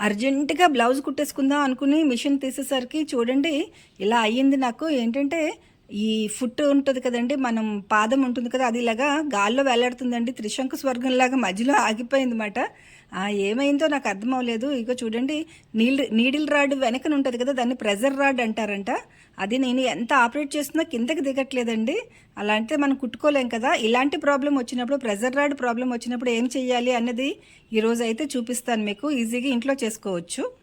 అర్జెంటుగా బ్లౌజ్ కుట్టేసుకుందాం అనుకుని మిషన్ తీసేసరికి చూడండి ఇలా అయ్యింది నాకు. ఏంటంటే ఈ ఫుట్ ఉంటుంది కదండి మనం పాదం ఉంటుంది కదా అది ఇలాగా గాల్లో వేలాడుతుందండి త్రిశంకు స్వర్గంలాగా మధ్యలో ఆగిపోయింది మాట. ఏమైందో నాకు అర్థం అవ్వలేదు ఇగో చూడండి నీల్ నీడిల్ రాడ్ వెనకన ఉంటుంది కదా దాన్ని ప్రెజర్ రాడ్ అంటారంట. అది నేను ఎంత ఆపరేట్ చేస్తున్నా కిందకి దిగట్లేదండి. అలా అంటే మనం కుట్టుకోలేం కదా. ఇలాంటి ప్రాబ్లం వచ్చినప్పుడు ప్రెజర్ రాడ్ ప్రాబ్లం వచ్చినప్పుడు ఏం చెయ్యాలి అన్నది ఈరోజు అయితే చూపిస్తాను మీకు. ఈజీగా ఇంట్లో చేసుకోవచ్చు.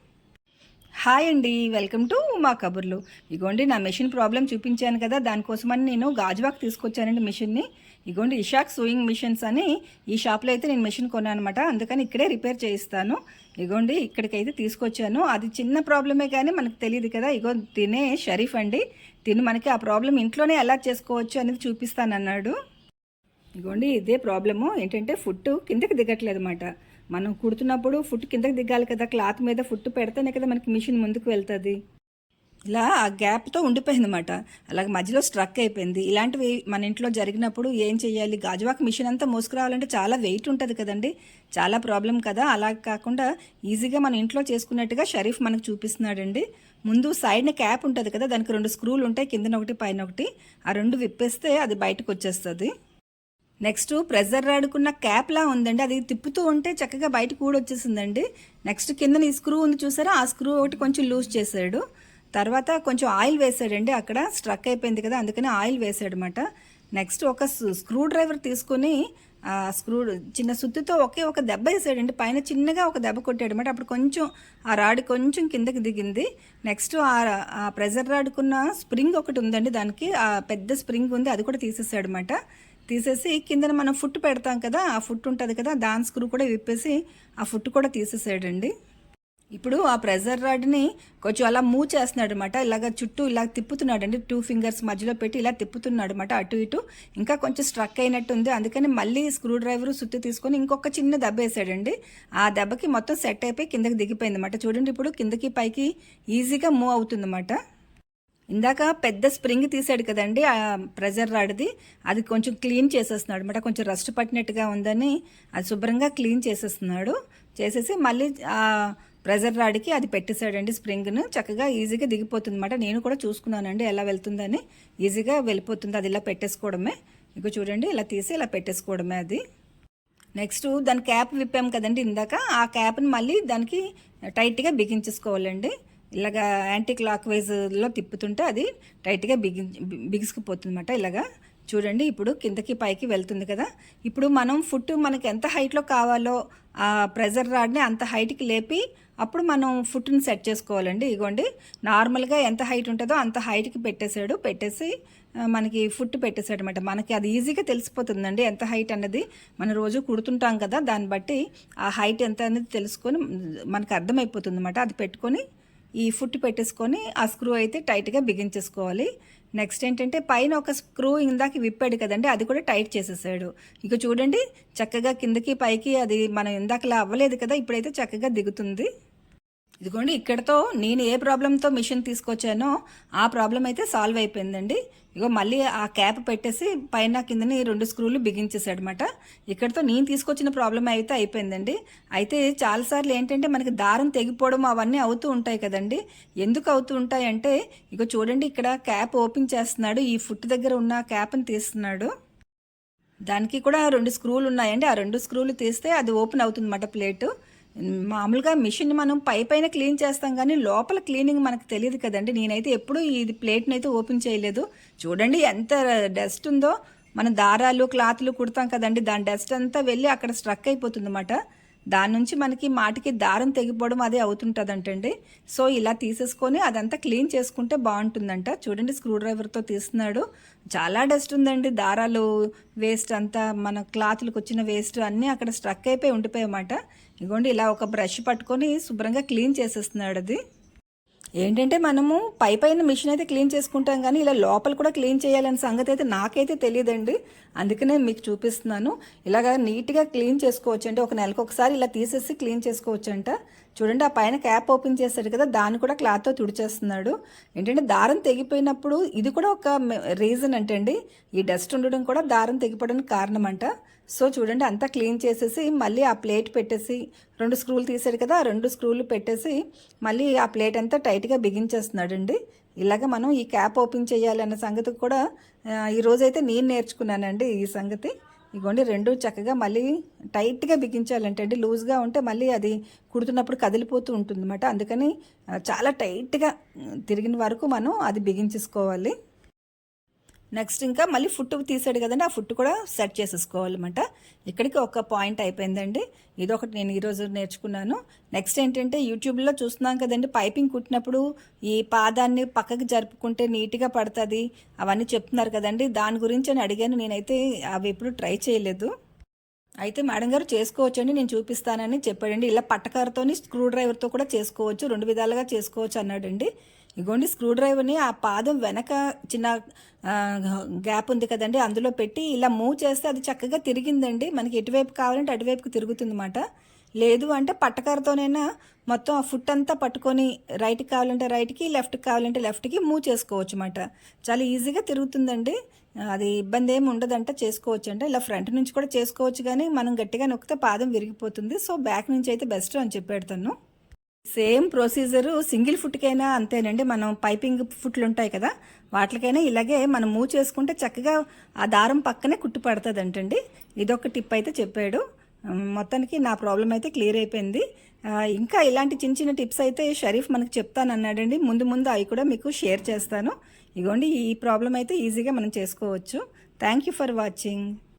హాయ్ అండి వెల్కమ్ టు మా కబుర్లు. ఇగోండి నా మెషిన్ ప్రాబ్లం చూపించాను కదా దానికోసమని నేను గాజువాక్ తీసుకొచ్చానండి మిషన్ని. ఇగోండి ఇషాక్ సూయింగ్ మిషన్స్ అని ఈ షాప్లో అయితే నేను మెషిన్ కొన్నాను అనమాట అందుకని ఇక్కడే రిపేర్ చేయిస్తాను. ఇగోండి ఇక్కడికైతే తీసుకొచ్చాను. అది చిన్న ప్రాబ్లమే కానీ మనకు తెలియదు కదా ఇగో తినే షరీఫ్ అండి. తిని మనకి ఆ ప్రాబ్లం ఇంట్లోనే ఎలా చేసుకోవచ్చు అనేది చూపిస్తానన్నాడు. ఇగోండి ఇదే ప్రాబ్లము. ఏంటంటే ఫుడ్ కిందకి దిగట్లేదు అనమాట మనం కుడుతున్నప్పుడు ఫుట్ కిందకి దిగాలి కదా క్లాత్ మీద ఫుట్ పెడితేనే కదా మనకి మిషన్ ముందుకు వెళ్తుంది. ఇలా ఆ గ్యాప్తో ఉండిపోయింది అనమాట అలాగే మధ్యలో స్ట్రక్ అయిపోయింది. ఇలాంటివి మన ఇంట్లో జరిగినప్పుడు ఏం చేయాలి గాజువాక్ మిషన్ అంతా మోసుకురావాలంటే చాలా వెయిట్ ఉంటుంది కదండి. చాలా ప్రాబ్లం కదా. అలా కాకుండా ఈజీగా మన ఇంట్లో చేసుకున్నట్టుగా షరీఫ్ మనకు చూపిస్తున్నాడండి. ముందు సైడ్న క్యాప్ ఉంటుంది కదా దానికి రెండు స్క్రూలు ఉంటాయి కిందన ఒకటి పైన ఒకటి ఆ రెండు విప్పేస్తే అది బయటకు వచ్చేస్తుంది నెక్స్ట్ ప్రెజర్ రాడుకున్న క్యాప్లా ఉందండి. అది తిప్పుతూ ఉంటే చక్కగా బయటకు కూడా వచ్చేసిందండి నెక్స్ట్ కింద ఈ స్క్రూ ఉంది చూసారా? ఆ స్క్రూ ఒకటి కొంచెం లూజ్ చేశాడు. తర్వాత కొంచెం ఆయిల్ వేసాడండి అక్కడ స్ట్రక్ అయిపోయింది కదా అందుకని ఆయిల్ వేసాడనమాట నెక్స్ట్ ఒక స్క్రూ డ్రైవర్ తీసుకొని ఆ స్క్రూ చిన్న సుత్తితో ఒకే ఒక దెబ్బ వేసాడండి పైన చిన్నగా ఒక దెబ్బ కొట్టాడు అనమాట అప్పుడు కొంచెం ఆ రాడ్ కొంచెం కిందకి దిగింది. నెక్స్ట్ ఆ ప్రెజర్ రాడుకున్న స్ప్రింగ్ ఒకటి ఉందండి. దానికి ఆ పెద్ద స్ప్రింగ్ ఉంది. అది కూడా తీసేసాడు అనమాట తీసేసి కిందన మనం ఫుట్ పెడతాం కదా ఆ ఫుట్ ఉంటుంది కదా దాని స్క్రూ కూడా విప్పేసి ఆ ఫుట్ కూడా తీసేసాడండి ఇప్పుడు ఆ ప్రెజర్ రాడ్ని కొంచెం అలా మూవ్ చేస్తున్నాడు అనమాట ఇలాగ చుట్టూ ఇలా తిప్పుతున్నాడు అండి టూ ఫింగర్స్ మధ్యలో పెట్టి ఇలా తిప్పుతున్నాడు అనమాట అటు ఇటు. ఇంకా కొంచెం స్ట్రక్ అయినట్టు ఉంది అందుకని మళ్ళీ స్క్రూ డ్రైవర్ సుత్తి తీసుకొని ఇంకొక చిన్న దెబ్బ వేసాడండి. ఆ దెబ్బకి మొత్తం సెట్ అయిపోయి కిందకి దిగిపోయింది అనమాట చూడండి ఇప్పుడు కిందకి పైకి ఈజీగా మూవ్ అవుతుంది అనమాట ఇందాక పెద్ద స్ప్రింగ్ తీసాడు కదండి ఆ ప్రెజర్ రాడ్ది. అది కొంచెం క్లీన్ చేసేస్తున్నాడు అనమాట కొంచెం రస్ట్ పట్టినట్టుగా ఉందని అది శుభ్రంగా క్లీన్ చేసేస్తున్నాడు. చేసేసి మళ్ళీ ఆ ప్రెజర్ రాడ్కి అది పెట్టేశాడండి స్ప్రింగ్ను. చక్కగా ఈజీగా దిగిపోతుంది అనమాట నేను కూడా చూసుకున్నానండి ఎలా వెళ్తుందని. ఈజీగా వెళ్ళిపోతుంది. అది ఇలా పెట్టేసుకోవడమే. ఇక చూడండి ఇలా తీసి ఇలా పెట్టేసుకోవడమే అది. నెక్స్ట్ దాని క్యాప్ విప్పాం కదండి ఇందాక. ఆ క్యాప్ని మళ్ళీ దానికి టైట్గా బిగించేసుకోవాలండి. ఇలాగా యాంటీ క్లాక్ వైజ్లో తిప్పుతుంటే అది టైట్గా బిగి బిగుసుకుపోతుంది అనమాట ఇలాగా. చూడండి ఇప్పుడు కిందకి పైకి వెళ్తుంది కదా. ఇప్పుడు మనం ఫుట్ మనకి ఎంత హైట్లో కావాలో ఆ ప్రెజర్ రాడ్ని అంత హైట్కి లేపి అప్పుడు మనం ఫుట్ని సెట్ చేసుకోవాలండి. ఇగోండి నార్మల్గా ఎంత హైట్ ఉంటుందో అంత హైట్కి పెట్టేశాడు. పెట్టేసి మనకి ఫుట్ పెట్టేశాడు అనమాట మనకి అది ఈజీగా తెలిసిపోతుందండి ఎంత హైట్ అన్నది. మనం రోజు కుడుతుంటాం కదా దాన్ని బట్టి ఆ హైట్ ఎంత అనేది తెలుసుకొని మనకు అర్థమైపోతుంది అనమాట అది పెట్టుకొని ఈ ఫుట్ పెట్టేసుకొని ఆ స్క్రూ అయితే టైట్గా బిగించేసుకోవాలి నెక్స్ట్ ఏంటంటే పైన ఒక స్క్రూ ఇందాక విప్పాడు కదండి అది కూడా టైట్ చేసేసాడు. ఇక చూడండి చక్కగా కిందకి పైకి అది మనం ఇందాకలా అవ్వలేదు కదా ఇప్పుడైతే చక్కగా దిగుతుంది. ఇదిగోండి ఇక్కడతో నేను ఏ ప్రాబ్లంతో మిషన్ తీసుకొచ్చానో ఆ ప్రాబ్లం అయితే సాల్వ్ అయిపోయిందండి. ఇగో మళ్ళీ ఆ క్యాప్ పెట్టేసి పైన కిందని రెండు స్క్రూలు బిగించేసాడనమాట ఇక్కడతో నేను తీసుకొచ్చిన ప్రాబ్లం అయితే అయిపోయిందండి. అయితే చాలాసార్లు ఏంటంటే మనకి దారం తెగిపోవడం అవన్నీ అవుతూ ఉంటాయి కదండి. ఎందుకు అవుతూ ఉంటాయి అంటే ఇగో చూడండి ఇక్కడ క్యాప్ ఓపెన్ చేస్తున్నాడు ఈ ఫుట్ దగ్గర ఉన్న క్యాప్ని తీస్తున్నాడు. దానికి కూడా రెండు స్క్రూలు ఉన్నాయండి. ఆ రెండు స్క్రూలు తీస్తే అది ఓపెన్ అవుతుందన్నమాట ప్లేటు. మామూలుగా మిషన్ మనం పై పైన క్లీన్ చేస్తాం కానీ లోపల క్లీనింగ్ మనకు తెలియదు కదండి. నేనైతే ఎప్పుడు ఇది ప్లేట్ని అయితే ఓపెన్ చేయలేదు. చూడండి ఎంత డస్ట్ ఉందో. మన దారాలు క్లాత్లు కుడతాం కదండి. దాని డస్ట్ అంతా వెళ్ళి అక్కడ స్ట్రక్ అయిపోతుంది అన్నమాట దాని నుంచి మనకి మాటికి దారం తెగిపోవడం అదే అవుతుంటుందంటండి. సో ఇలా తీసేసుకొని అదంతా క్లీన్ చేసుకుంటే బాగుంటుందంట. చూడండి స్క్రూ డ్రైవర్తో తీస్తున్నాడు. చాలా డస్ట్ ఉందండి. దారాలు వేస్ట్ అంతా మన క్లాత్లకు వచ్చిన వేస్ట్ అన్నీ అక్కడ స్ట్రక్ అయిపోయి ఉండిపోయామాట ఇగోండి ఇలా ఒక బ్రష్ పట్టుకొని శుభ్రంగా క్లీన్ చేసేస్తున్నాడు అది. ఏంటంటే మనము పై పైన మిషన్ అయితే క్లీన్ చేసుకుంటాం కానీ ఇలా లోపల కూడా క్లీన్ చేయాలనే సంగతి అయితే నాకైతే తెలియదండి. అందుకనే మీకు చూపిస్తున్నాను. ఇలాగ నీట్గా క్లీన్ చేసుకోవచ్చు అంటే ఒక నెలకు ఒకసారి ఇలా తీసేసి క్లీన్ చేసుకోవచ్చు అంట చూడండి ఆ పైన క్యాప్ ఓపెన్ చేశాడు కదా దాన్ని కూడా క్లాత్తో తుడిచేస్తున్నాడు. ఏంటంటే దారం తెగిపోయినప్పుడు ఇది కూడా ఒక రీజన్ అంటండి. ఈ డస్ట్ ఉండడం కూడా దారం తెగిపోవడానికి కారణం అంట సో చూడండి అంతా క్లీన్ చేసేసి మళ్ళీ ఆ ప్లేట్ పెట్టేసి రెండు స్క్రూలు తీసాడు కదా ఆ రెండు స్క్రూలు పెట్టేసి మళ్ళీ ఆ ప్లేట్ అంతా టైట్గా బిగించేస్తున్నాడండి. ఇలాగ మనం ఈ క్యాప్ ఓపెన్ చేయాలన్న సంగతి కూడా ఈరోజైతే ఈ రోజైతే నేను నేర్చుకున్నానండి ఈ సంగతి. ఇగోండి రెండు చక్కగా మళ్ళీ టైట్గా బిగించాలంటే అండి లూజ్గా ఉంటే మళ్ళీ అది కుడుతున్నప్పుడు కదిలిపోతూ ఉంటుంది అందుకని చాలా టైట్గా తిరిగిన వరకు మనం అది బిగించేసుకోవాలి. నెక్స్ట్ ఇంకా మళ్ళీ ఫుట్ తీసాడు కదండి ఆ ఫుట్ కూడా సెట్ చేసేసుకోవాలన్నమాట. ఇక్కడికి ఒక పాయింట్ అయిపోయిందండి. ఇదొకటి నేను ఈరోజు నేర్చుకున్నాను. నెక్స్ట్ ఏంటంటే యూట్యూబ్లో చూస్తున్నాం కదండి పైపింగ్ కుట్టినప్పుడు ఈ పాదాన్ని పక్కకి జరుపుకుంటే నీట్గా పడుతుంది అవన్నీ చెప్తున్నారు కదండి. దాని గురించి అని అడిగాను నేనైతే అవి ఎప్పుడు ట్రై చేయలేదు. అయితే మేడం గారు చేసుకోవచ్చండి నేను చూపిస్తానని చెప్పాడండి. ఇలా పట్టకారతోని స్క్రూ డ్రైవర్తో కూడా చేసుకోవచ్చు రెండు విధాలుగా చేసుకోవచ్చు అన్నాడండి. ఇగోండి స్క్రూ డ్రైవర్ని ఆ పాదం వెనక చిన్న గ్యాప్ ఉంది కదండి అందులో పెట్టి ఇలా మూవ్ చేస్తే అది చక్కగా తిరిగిందండి. మనకి ఎటువైపు కావాలంటే అటువైపుకి తిరుగుతుందన్నమాట. లేదు అంటే పట్టకారతోనైనా మొత్తం ఆ ఫుట్ అంతా పట్టుకొని రైట్కి కావాలంటే రైట్కి లెఫ్ట్కి కావాలంటే లెఫ్ట్కి మూవ్ చేసుకోవచ్చు అనమాట చాలా ఈజీగా తిరుగుతుందండి. అది ఇబ్బంది ఏమి ఉండదంట చేసుకోవచ్చు అంటే ఇలా ఫ్రంట్ నుంచి కూడా చేసుకోవచ్చు కానీ మనం గట్టిగా నొక్కితే పాదం విరిగిపోతుంది. సో బ్యాక్ నుంచి అయితే బెస్ట్ అని చెప్పాడు తను సేమ్ ప్రొసీజరు సింగిల్ ఫుట్కైనా అంతేనండి. మనం పైపింగ్ ఫుట్లు ఉంటాయి కదా వాటికైనా ఇలాగే మనం మూవ్ చేసుకుంటే చక్కగా ఆ దారం పక్కనే కుట్టు పడుతుంది అంటండి ఇదొక టిప్ అయితే చెప్పాడు. మొత్తానికి నా ప్రాబ్లం అయితే క్లియర్ అయిపోయింది. ఇంకా ఇలాంటి చిన్న చిన్న టిప్స్ అయితే షరీఫ్ మనకు చెప్తానన్నాడండి ముందు ముందు అవి కూడా మీకు షేర్ చేస్తాను. ఇగోండి ఈ ప్రాబ్లం అయితే ఈజీగా మనం చేసుకోవచ్చు. Thank you for watching.